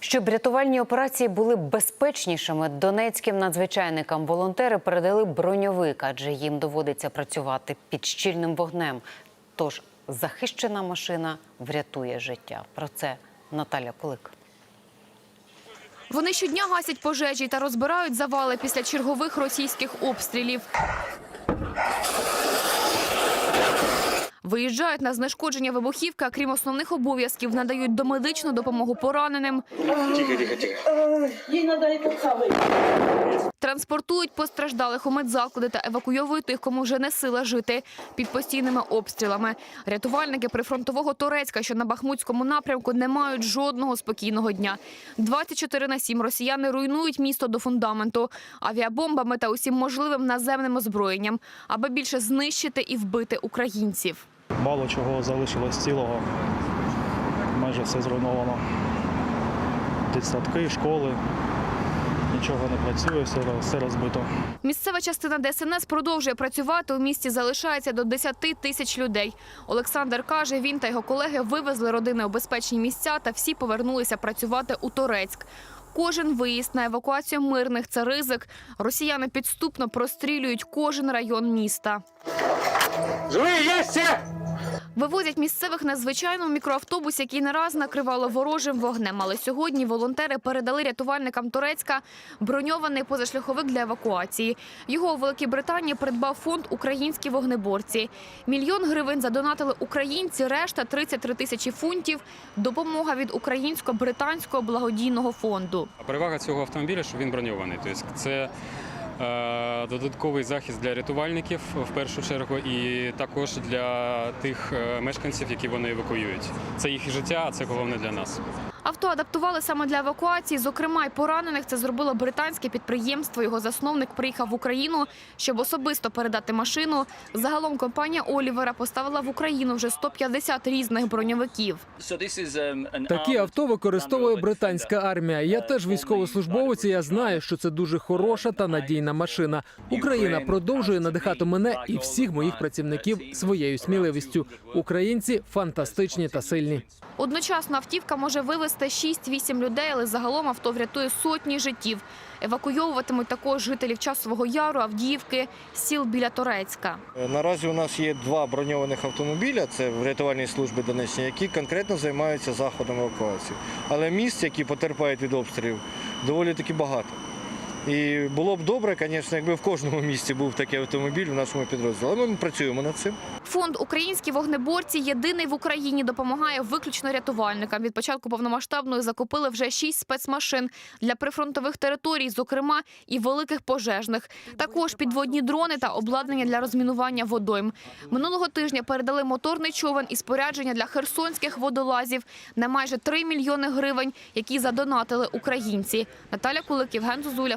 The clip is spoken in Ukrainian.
Щоб рятувальні операції були безпечнішими, донецьким надзвичайникам волонтери передали броньовик, адже їм доводиться працювати під щільним вогнем. Тож захищена машина врятує життя. Про це Наталя Кулик. Вони щодня гасять пожежі та розбирають завали після чергових російських обстрілів. Виїжджають на знешкодження вибухівки, а крім основних обов'язків, надають домедичну допомогу пораненим, транспортують постраждалих у медзаклади та евакуйовують тих, кому вже не сила жити під постійними обстрілами. Рятувальники прифронтового Торецька, що на Бахмутському напрямку, не мають жодного спокійного дня. 24 на 7 росіяни руйнують місто до фундаменту авіабомбами та усім можливим наземним озброєнням, аби більше знищити і вбити українців. Мало чого залишилось цілого. Майже все зруйновано. Дитсадки, школи. Нічого не працює, все, все розбито. Місцева частина ДСНС продовжує працювати. У місті залишається до 10 тисяч людей. Олександр каже, він та його колеги вивезли родини у безпечні місця та всі повернулися працювати у Торецьк. Кожен виїзд на евакуацію мирних це ризик. Росіяни підступно прострілюють кожен район міста. Вивозять місцевих на звичайному мікроавтобусі, який не раз накривало ворожим вогнем. Але сьогодні волонтери передали рятувальникам Турецька броньований позашляховик для евакуації. Його у Великій Британії придбав фонд Українські вогнеборці. Мільйон гривень задонатили українці, решта 33 тисячі фунтів. Допомога від українсько-британського благодійного фонду. Перевага цього автомобіля, що він броньований. Тобто це додатковий захист для рятувальників в першу чергу, і також для тих е, мешканців, які вони евакуюють. Це їх життя, а це головне для нас. Авто адаптували саме для евакуації. Зокрема, й поранених це зробило британське підприємство. Його засновник приїхав в Україну, щоб особисто передати машину. Загалом компанія Олівера поставила в Україну вже 150 різних броньовиків. Такі авто використовує британська армія. Я теж військовослужбовець. і Я знаю, що це дуже хороша та надійна машина. Україна продовжує надихати мене і всіх моїх працівників своєю сміливістю. Українці фантастичні та сильні. Одночасно автівка може вивезти 6-8 людей, але загалом авто врятує сотні життів. Евакуйовуватимуть також жителів Часового Яру, Авдіївки, сіл біля Торецька. Е, Наразі у нас є два броньованих автомобіля, це в рятувальній службі Донеччини, які конкретно займаються заходом евакуації. Але місць, які потерпають від обстрілів, доволі таки багато. І було б добре, звісно, якби в кожному місті був такий автомобіль в нашому підрозділі. Але ми працюємо над цим. Фонд Українські вогнеборці єдиний в Україні допомагає виключно рятувальникам. Від початку повномасштабної закупили вже шість спецмашин для прифронтових територій, зокрема і великих пожежних. Також підводні дрони та обладнання для розмінування водойм. Минулого тижня передали моторний човен і спорядження для херсонських водолазів на майже 3 мільйони гривень, які задонатили українці. Наталя Кулик, Євген Зозуля,